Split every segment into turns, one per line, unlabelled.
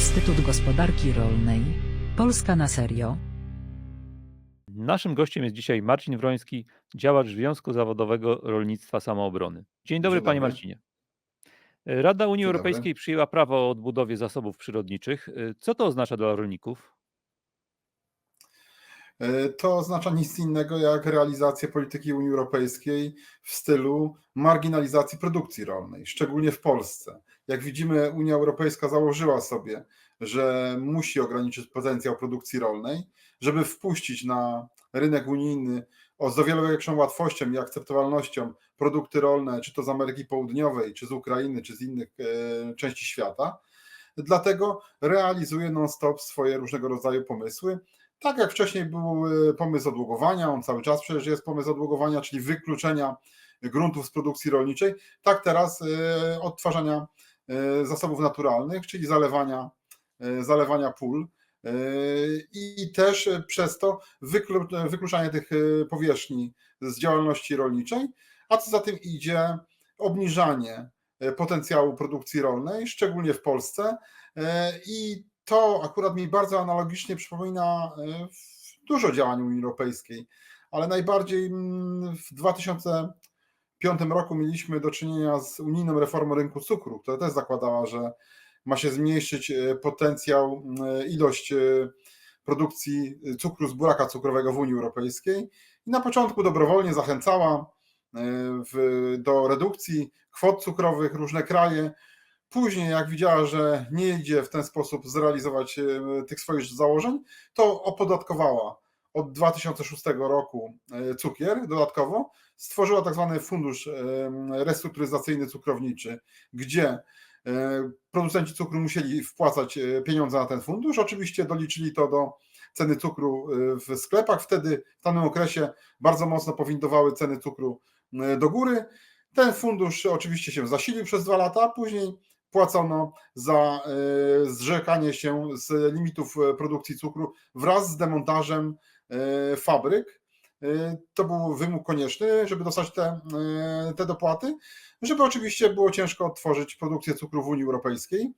Instytut Gospodarki Rolnej. Polska na serio.
Naszym gościem jest dzisiaj Marcin Wroński, działacz Związku Zawodowego Rolnictwa Samoobrony. Dzień dobry,
Dzień
panie
dobry.
Marcinie. Rada Unii
Dzień
Europejskiej przyjęła prawo o odbudowie zasobów przyrodniczych. Co to oznacza dla rolników?
E, To oznacza nic innego jak realizację polityki Unii Europejskiej w stylu marginalizacji produkcji rolnej, szczególnie w Polsce. Jak widzimy, Unia Europejska założyła sobie, że musi ograniczyć potencjał produkcji rolnej, żeby wpuścić na rynek unijny o z wiele większą łatwością i akceptowalnością produkty rolne, czy to z Ameryki Południowej, czy z Ukrainy, czy z innych e, części świata. Dlatego realizuje non-stop swoje różnego rodzaju pomysły. Tak jak wcześniej był e, pomysł odłogowania, on cały czas przecież jest pomysł odłogowania, czyli wykluczenia gruntów z produkcji rolniczej, tak teraz e, odtwarzania zasobów naturalnych, czyli zalewania, e, zalewania pól. E, i też przez to wyklu- wykluczanie tych e, powierzchni z działalności rolniczej, a co za tym idzie obniżanie e, potencjału produkcji rolnej, szczególnie w Polsce. E, i to akurat mi bardzo analogicznie przypomina e, dużo działań Unii Europejskiej, ale najbardziej mm, w 2005 roku mieliśmy do czynienia z unijną reformą rynku cukru, która też zakładała, że ma się zmniejszyć e, potencjał, mm, ilość e, produkcji cukru z buraka cukrowego w Unii Europejskiej. I na początku dobrowolnie zachęcała e, w, do redukcji kwot cukrowych różne kraje, Później, jak widziała, że nie idzie w ten sposób zrealizować e, tych swoich założeń, to opodatkowała od 2006 roku e, cukier dodatkowo. Stworzyła tak zwany fundusz e, restrukturyzacyjny cukrowniczy, gdzie e, producenci cukru musieli wpłacać pieniądze na ten fundusz. Oczywiście doliczyli to do ceny cukru w sklepach. Wtedy w danym okresie bardzo mocno powindowały ceny cukru do góry. Ten fundusz oczywiście się zasilił przez dwa lata, a później płacono za e, zrzekanie się z limitów e, produkcji cukru wraz z demontażem e, fabryk. To był wymóg konieczny, żeby dostać te, te dopłaty, żeby oczywiście było ciężko odtworzyć produkcję cukru w Unii Europejskiej.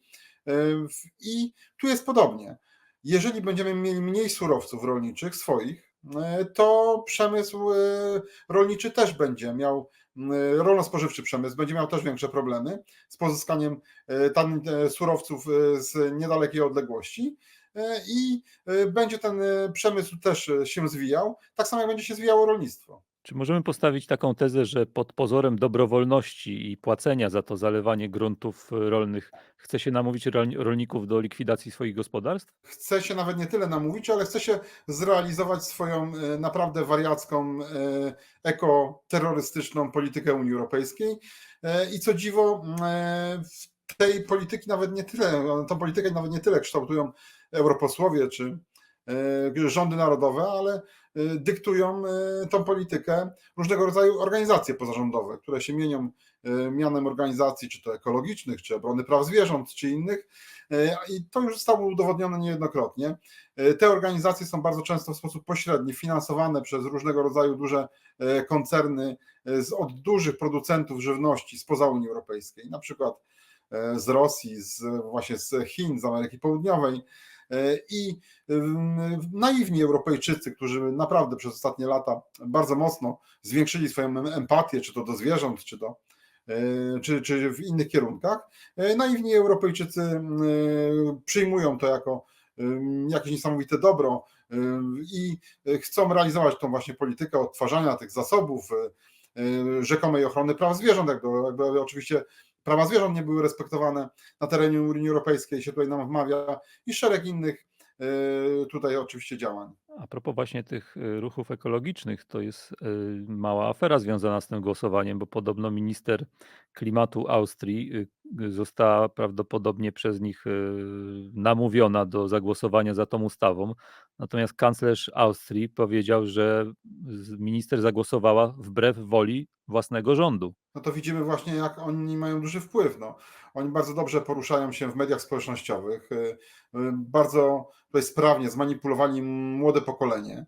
I tu jest podobnie. Jeżeli będziemy mieli mniej surowców rolniczych swoich, to przemysł rolniczy też będzie miał, rolno-spożywczy przemysł będzie miał też większe problemy z pozyskaniem e, tanich e, surowców e, z niedalekiej odległości i będzie ten przemysł też się zwijał, tak samo jak będzie się zwijało rolnictwo.
Czy możemy postawić taką tezę, że pod pozorem dobrowolności i płacenia za to zalewanie gruntów rolnych chce się namówić rol- rolników do likwidacji swoich gospodarstw?
Chce się nawet nie tyle namówić, ale chce się zrealizować swoją e, naprawdę wariacką, e, ekoterrorystyczną politykę Unii Europejskiej. E, I co dziwo, w tej polityki nawet nie tyle, tą politykę nawet nie tyle kształtują europosłowie czy rządy narodowe, ale dyktują e, tą politykę różnego rodzaju organizacje pozarządowe, które się mienią e, mianem organizacji, czy to ekologicznych, czy obrony praw zwierząt, czy innych. I to już zostało udowodnione niejednokrotnie. Te organizacje są bardzo często w sposób pośredni finansowane przez różnego rodzaju duże koncerny z, od dużych producentów żywności spoza Unii Europejskiej, na przykład z Rosji, z, właśnie z Chin, z Ameryki Południowej. E, I ym, naiwni Europejczycy, którzy naprawdę przez ostatnie lata bardzo mocno zwiększyli swoją em- empatię, czy to do zwierząt, czy do e, czy, czy w innych kierunkach. E, Naiwni Europejczycy e, przyjmują to jako jakieś niesamowite dobro i e, chcą realizować tą właśnie politykę odtwarzania tych zasobów, e, e, rzekomej ochrony praw zwierząt, jakby oczywiście prawa zwierząt nie były respektowane na terenie Unii Europejskiej, się tutaj nam wmawia i szereg innych e, tutaj oczywiście działań.
A propos właśnie tych y, ruchów ekologicznych, to jest y, mała afera związana z tym głosowaniem, bo podobno minister klimatu Austrii y, została prawdopodobnie przez nich namówiona do zagłosowania za tą ustawą. Natomiast kanclerz Austrii powiedział, że minister zagłosowała wbrew woli własnego rządu.
no to widzimy właśnie, jak oni mają duży wpływ. No. Oni bardzo dobrze poruszają się w mediach społecznościowych, y, y, bardzo sprawnie zmanipulowali młode pokolenie,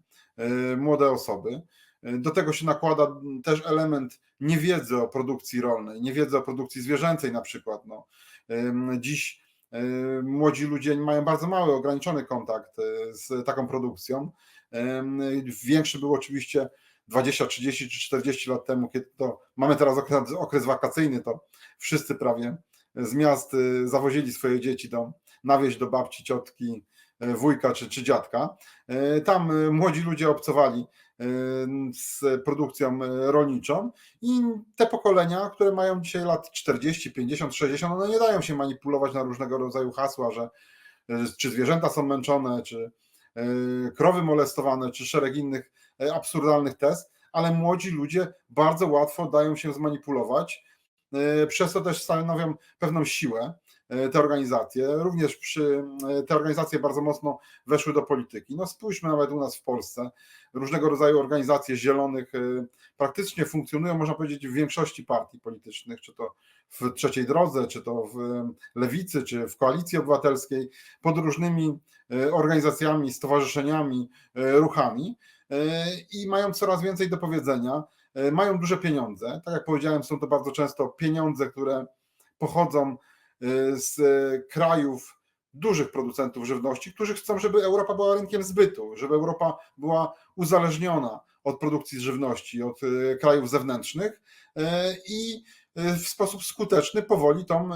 y, młode osoby. Y, Do tego się nakłada też element niewiedzy o produkcji rolnej, niewiedzy o produkcji zwierzęcej na przykład. No. Ym, Dziś młodzi ludzie mają bardzo mały, ograniczony kontakt z taką produkcją. Większy był oczywiście 20, 30 czy 40 lat temu, kiedy to mamy teraz okres, okres wakacyjny, to wszyscy prawie z miast zawozili swoje dzieci do, na wieś do babci, ciotki, wujka czy, czy dziadka. Y, Tam y, młodzi ludzie obcowali z produkcją rolniczą i te pokolenia, które mają dzisiaj lat 40, 50, 60, one nie dają się manipulować na różnego rodzaju hasła, że czy zwierzęta są męczone, czy krowy molestowane, czy szereg innych absurdalnych tez, ale młodzi ludzie bardzo łatwo dają się zmanipulować. Przez to też stanowią pewną siłę te organizacje. Również przy, y, te organizacje bardzo mocno weszły do polityki. No spójrzmy nawet u nas w Polsce. Różnego rodzaju organizacje zielonych y, praktycznie funkcjonują, można powiedzieć, w większości partii politycznych, czy to w trzeciej drodze, czy to w lewicy, czy w koalicji obywatelskiej, pod różnymi organizacjami, stowarzyszeniami, ruchami i mają coraz więcej do powiedzenia. Mają duże pieniądze. Tak jak powiedziałem, są to bardzo często pieniądze, które pochodzą z krajów dużych producentów żywności, którzy chcą, żeby Europa była rynkiem zbytu, żeby Europa była uzależniona od produkcji żywności, od y, krajów zewnętrznych y, i y, w sposób skuteczny powoli tą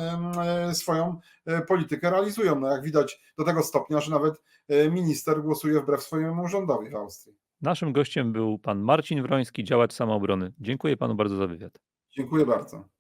y, swoją y, politykę realizują. No jak widać do tego stopnia, że nawet y, minister głosuje wbrew swojemu rządowi w Austrii.
Naszym gościem był pan Marcin Wroński, działacz samoobrony. Dziękuję panu bardzo za wywiad.
Dziękuję bardzo.